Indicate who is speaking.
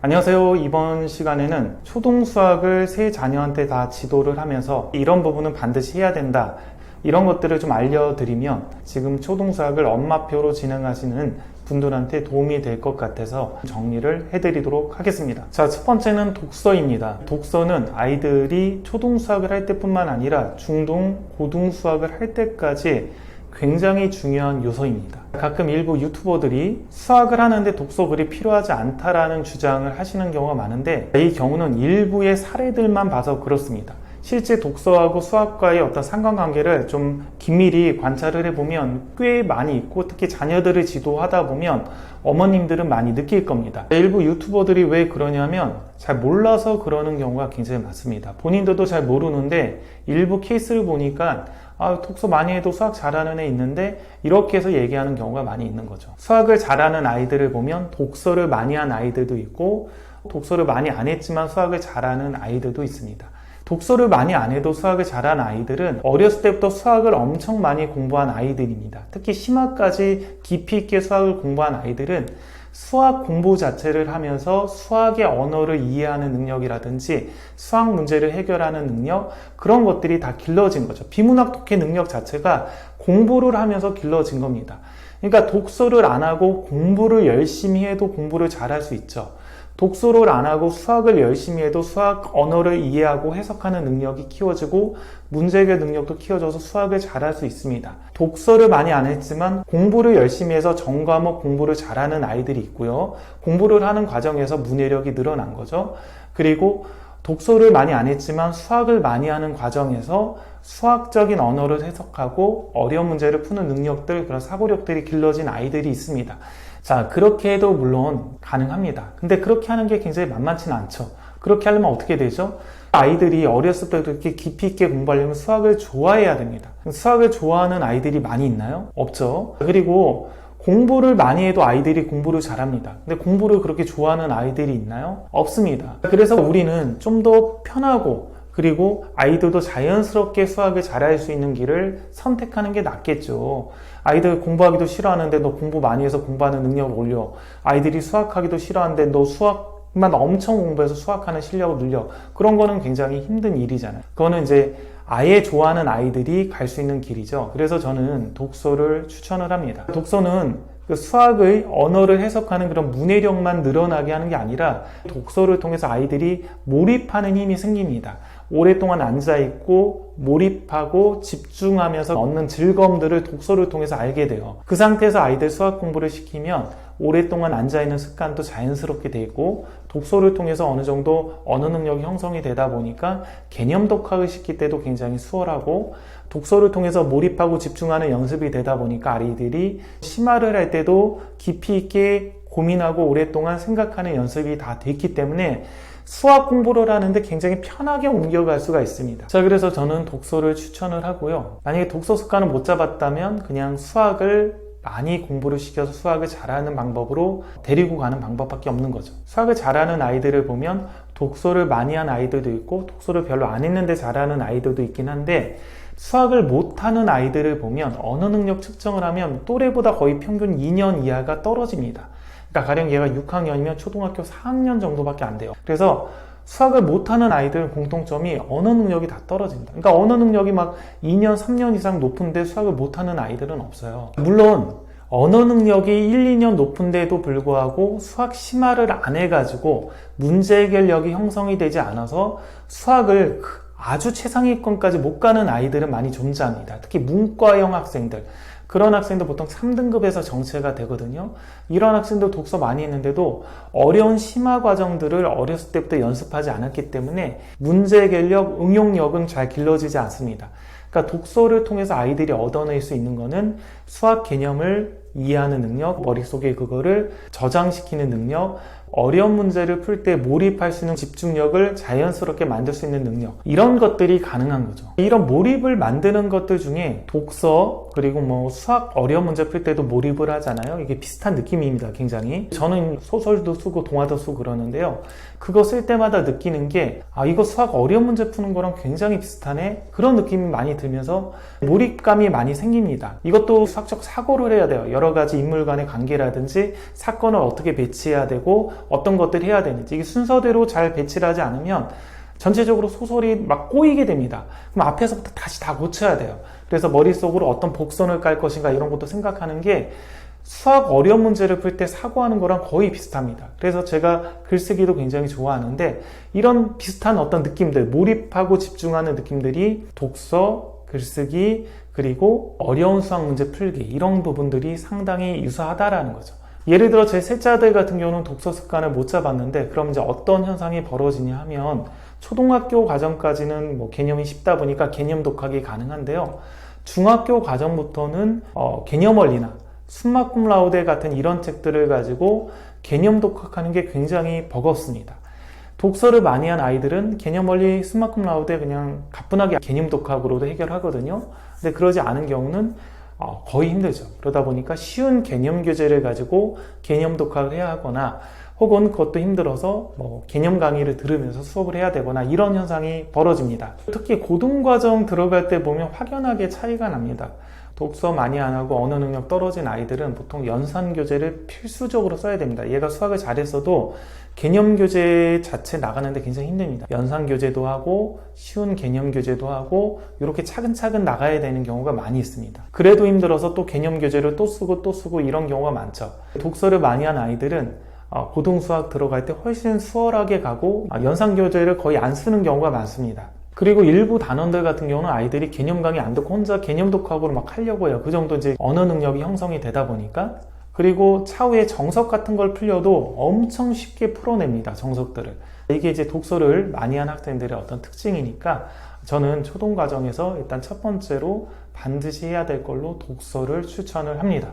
Speaker 1: 안녕하세요. 이번 시간에는 초등 수학을 세 자녀한테 다 지도를 하면서 이런 부분은 반드시 해야 된다. 이런 것들을 좀 알려드리면 지금 초등 수학을 엄마표로 진행하시는 분들한테 도움이 될 것 같아서 정리를 해드리도록 하겠습니다. 자, 첫 번째는 독서입니다. 독서는 아이들이 초등 수학을 할 때뿐만 아니라 중등, 고등 수학을 할 때까지 굉장히 중요한 요소입니다. 가끔 일부 유튜버들이 수학을 하는데 독서글이 필요하지 않다라는 주장을 하시는 경우가 많은데 이 경우는 일부의 사례들만 봐서 그렇습니다. 실제 독서하고 수학과의 어떤 상관관계를 좀 긴밀히 관찰을 해보면 꽤 많이 있고 특히 자녀들을 지도하다 보면 어머님들은 많이 느낄 겁니다. 일부 유튜버들이 왜 그러냐면 잘 몰라서 그러는 경우가 굉장히 많습니다. 본인들도 잘 모르는데 일부 케이스를 보니까 아, 독서 많이 해도 수학 잘하는 애 있는데 이렇게 해서 얘기하는 경우가 많이 있는 거죠. 수학을 잘하는 아이들을 보면 독서를 많이 한 아이들도 있고 독서를 많이 안 했지만 수학을 잘하는 아이들도 있습니다. 독서를 많이 안 해도 수학을 잘하는 아이들은 어렸을 때부터 수학을 엄청 많이 공부한 아이들입니다. 특히 심화까지 깊이 있게 수학을 공부한 아이들은 수학 공부 자체를 하면서 수학의 언어를 이해하는 능력이라든지 수학 문제를 해결하는 능력 그런 것들이 다 길러진 거죠. 비문학 독해 능력 자체가 공부를 하면서 길러진 겁니다. 그러니까 독서를 안 하고 공부를 열심히 해도 공부를 잘할 수 있죠. 독서를 안 하고 수학을 열심히 해도 수학 언어를 이해하고 해석하는 능력이 키워지고 문제 해결 능력도 키워져서 수학을 잘할 수 있습니다. 독서를 많이 안 했지만 공부를 열심히 해서 전과목 공부를 잘하는 아이들이 있고요. 공부를 하는 과정에서 문해력이 늘어난 거죠. 그리고 독서를 많이 안 했지만 수학을 많이 하는 과정에서 수학적인 언어를 해석하고 어려운 문제를 푸는 능력들, 그런 사고력들이 길러진 아이들이 있습니다. 자, 그렇게 해도 물론 가능합니다. 근데 그렇게 하는 게 굉장히 만만치는 않죠. 그렇게 하려면 어떻게 되죠? 아이들이 어렸을 때도 이렇게 깊이 있게 공부하려면 수학을 좋아해야 됩니다. 수학을 좋아하는 아이들이 많이 있나요? 없죠. 그리고 공부를 많이 해도 아이들이 공부를 잘합니다. 근데 공부를 그렇게 좋아하는 아이들이 있나요? 없습니다. 그래서 우리는 좀 더 편하고 그리고 아이들도 자연스럽게 수학을 잘할 수 있는 길을 선택하는 게 낫겠죠. 아이들 공부하기도 싫어하는데 너 공부 많이 해서 공부하는 능력을 올려. 아이들이 수학하기도 싫어하는데 너 수학 만 엄청 공부해서 수학하는 실력을 늘려. 그런 거는 굉장히 힘든 일이잖아요. 그거는 이제 아예 좋아하는 아이들이 갈 수 있는 길이죠. 그래서 저는 독서를 추천을 합니다. 독서는 그 수학의 언어를 해석하는 그런 문해력만 늘어나게 하는 게 아니라 독서를 통해서 아이들이 몰입하는 힘이 생깁니다. 오랫동안 앉아있고 몰입하고 집중하면서 얻는 즐거움들을 독서를 통해서 알게 돼요. 그 상태에서 아이들 수학 공부를 시키면 오랫동안 앉아있는 습관도 자연스럽게 되고 독서를 통해서 어느 정도 언어 능력이 형성이 되다 보니까 개념 독학을 시킬 때도 굉장히 수월하고 독서를 통해서 몰입하고 집중하는 연습이 되다 보니까 아이들이 심화를 할 때도 깊이 있게 고민하고 오랫동안 생각하는 연습이 다 됐기 때문에 수학 공부를 하는데 굉장히 편하게 옮겨갈 수가 있습니다. 자, 그래서 저는 독서를 추천을 하고요. 만약에 독서 습관을 못 잡았다면 그냥 수학을 많이 공부를 시켜서 수학을 잘하는 방법으로 데리고 가는 방법밖에 없는 거죠. 수학을 잘하는 아이들을 보면 독서를 많이 한 아이들도 있고 독서를 별로 안 했는데 잘하는 아이들도 있긴 한데 수학을 못하는 아이들을 보면 언어 능력 측정을 하면 또래보다 거의 평균 2년 이하가 떨어집니다. 그러니까 가령 얘가 6학년이면 초등학교 4학년 정도밖에 안 돼요. 그래서 수학을 못하는 아이들 공통점이 언어 능력이 다 떨어진다. 그러니까 언어 능력이 막 2년, 3년 이상 높은데 수학을 못하는 아이들은 없어요. 물론 언어 능력이 1, 2년 높은데도 불구하고 수학 심화를 안 해가지고 문제 해결력이 형성이 되지 않아서 수학을 아주 최상위권까지 못 가는 아이들은 많이 존재합니다. 특히 문과형 학생들. 그런 학생들 보통 3등급에서 정체가 되거든요. 이런 학생들 독서 많이 했는데도 어려운 심화 과정들을 어렸을 때부터 연습하지 않았기 때문에 문제 해결력, 응용력은 잘 길러지지 않습니다. 그러니까 독서를 통해서 아이들이 얻어낼 수 있는 거는 수학 개념을 이해하는 능력, 머릿속에 그거를 저장시키는 능력, 어려운 문제를 풀 때 몰입할 수 있는 집중력을 자연스럽게 만들 수 있는 능력. 이런 것들이 가능한 거죠. 이런 몰입을 만드는 것들 중에 독서 그리고 뭐 수학 어려운 문제 풀 때도 몰입을 하잖아요. 이게 비슷한 느낌입니다 굉장히. 저는 소설도 쓰고 동화도 쓰고 그러는데요. 그거 쓸 때마다 느끼는 게 아 이거 수학 어려운 문제 푸는 거랑 굉장히 비슷하네? 그런 느낌이 많이 들면서 몰입감이 많이 생깁니다. 이것도 수학적 사고를 해야 돼요. 여러 가지 인물 간의 관계라든지 사건을 어떻게 배치해야 되고 어떤 것들을 해야 되는지 이게 순서대로 잘 배치를 하지 않으면 전체적으로 소설이 막 꼬이게 됩니다. 그럼 앞에서부터 다시 다 고쳐야 돼요. 그래서 머릿속으로 어떤 복선을 깔 것인가 이런 것도 생각하는 게 수학 어려운 문제를 풀 때 사고하는 거랑 거의 비슷합니다. 그래서 제가 글쓰기도 굉장히 좋아하는데 이런 비슷한 어떤 느낌들, 몰입하고 집중하는 느낌들이 독서, 글쓰기, 그리고 어려운 수학 문제 풀기 이런 부분들이 상당히 유사하다라는 거죠. 예를 들어 제 셋째 아들 같은 경우는 독서 습관을 못 잡았는데 그럼 이제 어떤 현상이 벌어지냐 하면 초등학교 과정까지는 뭐 개념이 쉽다 보니까 개념 독학이 가능한데요. 중학교 과정부터는 어, 개념 원리나 숨막꿈 라우데 같은 이런 책들을 가지고 개념 독학하는 게 굉장히 버겁습니다. 독서를 많이 한 아이들은 개념 원리 숨막꿈 라우데 그냥 가뿐하게 개념 독학으로도 해결하거든요. 근데 그러지 않은 경우는 어, 거의 힘들죠. 그러다 보니까 쉬운 개념 교재를 가지고 개념 독학을 해야 하거나 혹은 그것도 힘들어서 뭐 개념 강의를 들으면서 수업을 해야 되거나 이런 현상이 벌어집니다. 특히 고등과정 들어갈 때 보면 확연하게 차이가 납니다. 독서 많이 안 하고 언어 능력 떨어진 아이들은 보통 연산 교재를 필수적으로 써야 됩니다. 얘가 수학을 잘했어도 개념 교재 자체 나가는데 굉장히 힘듭니다. 연산 교재도 하고 쉬운 개념 교재도 하고 이렇게 차근차근 나가야 되는 경우가 많이 있습니다. 그래도 힘들어서 또 개념 교재를 또 쓰고 또 쓰고 이런 경우가 많죠. 독서를 많이 한 아이들은 어, 고등 수학 들어갈 때 훨씬 수월하게 가고 아, 연산 교재를 거의 안 쓰는 경우가 많습니다. 그리고 일부 단원들 같은 경우는 아이들이 개념 강의 안 듣고 혼자 개념 독학으로 막 하려고 해요. 그 정도 이제 언어 능력이 형성이 되다 보니까. 그리고 차후에 정석 같은 걸 풀려도 엄청 쉽게 풀어냅니다. 정석들을. 이게 이제 독서를 많이 한 학생들의 어떤 특징이니까 저는 초등 과정에서 일단 첫 번째로 반드시 해야 될 걸로 독서를 추천을 합니다.